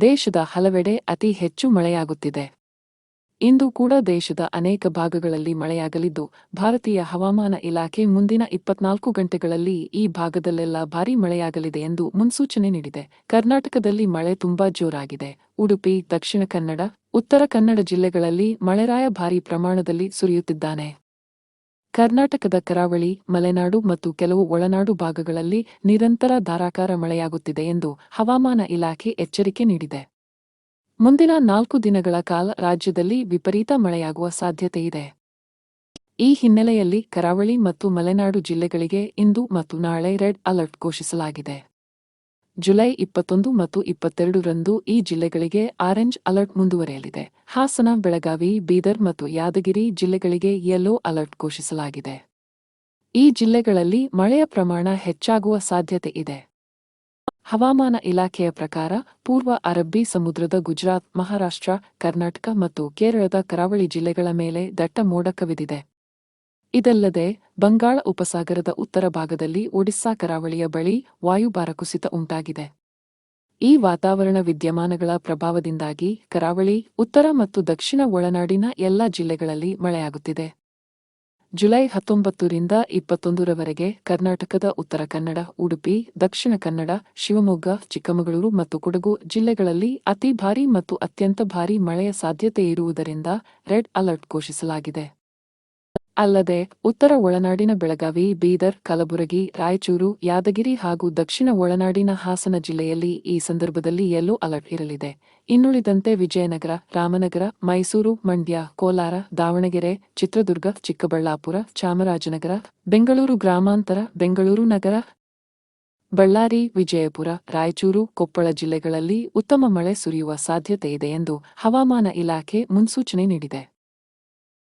ದೇಶದ ಹಲವೆಡೆ ಅತಿ ಹೆಚ್ಚು ಮಳೆಯಾಗುತ್ತಿದೆ. ಇಂದು ಕೂಡ ದೇಶದ ಅನೇಕ ಭಾಗಗಳಲ್ಲಿ ಮಳೆಯಾಗಲಿದ್ದು, ಭಾರತೀಯ ಹವಾಮಾನ ಇಲಾಖೆ ಮುಂದಿನ ಇಪ್ಪತ್ನಾಲ್ಕು ಗಂಟೆಗಳಲ್ಲಿ ಈ ಭಾಗದಲ್ಲೆಲ್ಲ ಭಾರೀ ಮಳೆಯಾಗಲಿದೆ ಎಂದು ಮುನ್ಸೂಚನೆ ನೀಡಿದೆ. ಕರ್ನಾಟಕದಲ್ಲಿ ಮಳೆ ತುಂಬಾ ಜೋರಾಗಿದೆ. ಉಡುಪಿ, ದಕ್ಷಿಣ ಕನ್ನಡ, ಉತ್ತರ ಕನ್ನಡ ಜಿಲ್ಲೆಗಳಲ್ಲಿ ಮಳೆರಾಯ ಭಾರೀ ಪ್ರಮಾಣದಲ್ಲಿ ಸುರಿಯುತ್ತಿದ್ದಾನೆ. ಕರ್ನಾಟಕದ ಕರಾವಳಿ, ಮಲೆನಾಡು ಮತ್ತು ಕೆಲವು ಒಳನಾಡು ಭಾಗಗಳಲ್ಲಿ ನಿರಂತರ ಧಾರಾಕಾರ ಮಳೆಯಾಗುತ್ತಿದೆ ಎಂದು ಹವಾಮಾನ ಇಲಾಖೆ ಎಚ್ಚರಿಕೆ ನೀಡಿದೆ. ಮುಂದಿನ ನಾಲ್ಕು ದಿನಗಳ ಕಾಲ ರಾಜ್ಯದಲ್ಲಿ ವಿಪರೀತ ಮಳೆಯಾಗುವ ಸಾಧ್ಯತೆಯಿದೆ ಈ ಹಿನ್ನೆಲೆಯಲ್ಲಿ ಕರಾವಳಿ ಮತ್ತು ಮಲೆನಾಡು ಜಿಲ್ಲೆಗಳಿಗೆ ಇಂದು ಮತ್ತು ನಾಳೆ ರೆಡ್ ಅಲರ್ಟ್ ಘೋಷಿಸಲಾಗಿದೆ. ಜುಲೈ ಇಪ್ಪತ್ತೊಂದು ಮತ್ತು ಇಪ್ಪತ್ತೆರಡರಂದು ಈ ಜಿಲ್ಲೆಗಳಿಗೆ ಆರೆಂಜ್ ಅಲರ್ಟ್ ಮುಂದುವರೆಯಲಿದೆ. ಹಾಸನ, ಬೆಳಗಾವಿ, ಬೀದರ್ ಮತ್ತು ಯಾದಗಿರಿ ಜಿಲ್ಲೆಗಳಿಗೆ ಯೆಲ್ಲೋ ಅಲರ್ಟ್ ಘೋಷಿಸಲಾಗಿದೆ. ಈ ಜಿಲ್ಲೆಗಳಲ್ಲಿ ಮಳೆಯ ಪ್ರಮಾಣ ಹೆಚ್ಚಾಗುವ ಸಾಧ್ಯತೆ ಇದೆ. ಹವಾಮಾನ ಇಲಾಖೆಯ ಪ್ರಕಾರ ಪೂರ್ವ ಅರಬ್ಬಿ ಸಮುದ್ರದ ಗುಜರಾತ್, ಮಹಾರಾಷ್ಟ್ರ, ಕರ್ನಾಟಕ ಮತ್ತು ಕೇರಳದ ಕರಾವಳಿ ಜಿಲ್ಲೆಗಳ ಮೇಲೆ ದಟ್ಟ ಮೋಡ ಕವಿದಿದೆ. ಇದಲ್ಲದೆ, ಬಂಗಾಳ ಉಪಸಾಗರದ ಉತ್ತರ ಭಾಗದಲ್ಲಿ ಒಡಿಸ್ಸಾ ಕರಾವಳಿಯ ಬಳಿ ವಾಯುಭಾರ ಕುಸಿತ ಉಂಟಾಗಿದೆ. ಈ ವಾತಾವರಣ ವಿದ್ಯಮಾನಗಳ ಪ್ರಭಾವದಿಂದಾಗಿ ಕರಾವಳಿ, ಉತ್ತರ ಮತ್ತು ದಕ್ಷಿಣ ಒಳನಾಡಿನ ಎಲ್ಲ ಜಿಲ್ಲೆಗಳಲ್ಲಿ ಮಳೆಯಾಗುತ್ತಿದೆ. ಜುಲೈ ಹತ್ತೊಂಬತ್ತರಿಂದ ಇಪ್ಪತ್ತೊಂದರವರೆಗೆ ಕರ್ನಾಟಕದ ಉತ್ತರ ಕನ್ನಡ, ಉಡುಪಿ, ದಕ್ಷಿಣ ಕನ್ನಡ, ಶಿವಮೊಗ್ಗ, ಚಿಕ್ಕಮಗಳೂರು ಮತ್ತು ಕೊಡಗು ಜಿಲ್ಲೆಗಳಲ್ಲಿ ಅತಿ ಭಾರೀ ಮತ್ತು ಅತ್ಯಂತ ಭಾರೀ ಮಳೆಯ ಸಾಧ್ಯತೆ ಇರುವುದರಿಂದ ರೆಡ್ ಅಲರ್ಟ್ ಘೋಷಿಸಲಾಗಿದೆ. ಅಲ್ಲದೆ, ಉತ್ತರ ಒಳನಾಡಿನ ಬೆಳಗಾವಿ, ಬೀದರ್, ಕಲಬುರಗಿ, ರಾಯಚೂರು, ಯಾದಗಿರಿ ಹಾಗೂ ದಕ್ಷಿಣ ಒಳನಾಡಿನ ಹಾಸನ ಜಿಲ್ಲೆಯಲ್ಲಿ ಈ ಸಂದರ್ಭದಲ್ಲಿ ಯೆಲ್ಲೋ ಅಲರ್ಟ್ ಇರಲಿದೆ. ಇನ್ನುಳಿದಂತೆ ವಿಜಯನಗರ, ರಾಮನಗರ, ಮೈಸೂರು, ಮಂಡ್ಯ, ಕೋಲಾರ, ದಾವಣಗೆರೆ, ಚಿತ್ರದುರ್ಗ, ಚಿಕ್ಕಬಳ್ಳಾಪುರ, ಚಾಮರಾಜನಗರ, ಬೆಂಗಳೂರು ಗ್ರಾಮಾಂತರ, ಬೆಂಗಳೂರು ನಗರ, ಬಳ್ಳಾರಿ, ವಿಜಯಪುರ, ರಾಯಚೂರು, ಕೊಪ್ಪಳ ಜಿಲ್ಲೆಗಳಲ್ಲಿ ಉತ್ತಮ ಮಳೆ ಸುರಿಯುವ ಸಾಧ್ಯತೆಯಿದೆ ಎಂದು ಹವಾಮಾನ ಇಲಾಖೆ ಮುನ್ಸೂಚನೆ ನೀಡಿದೆ.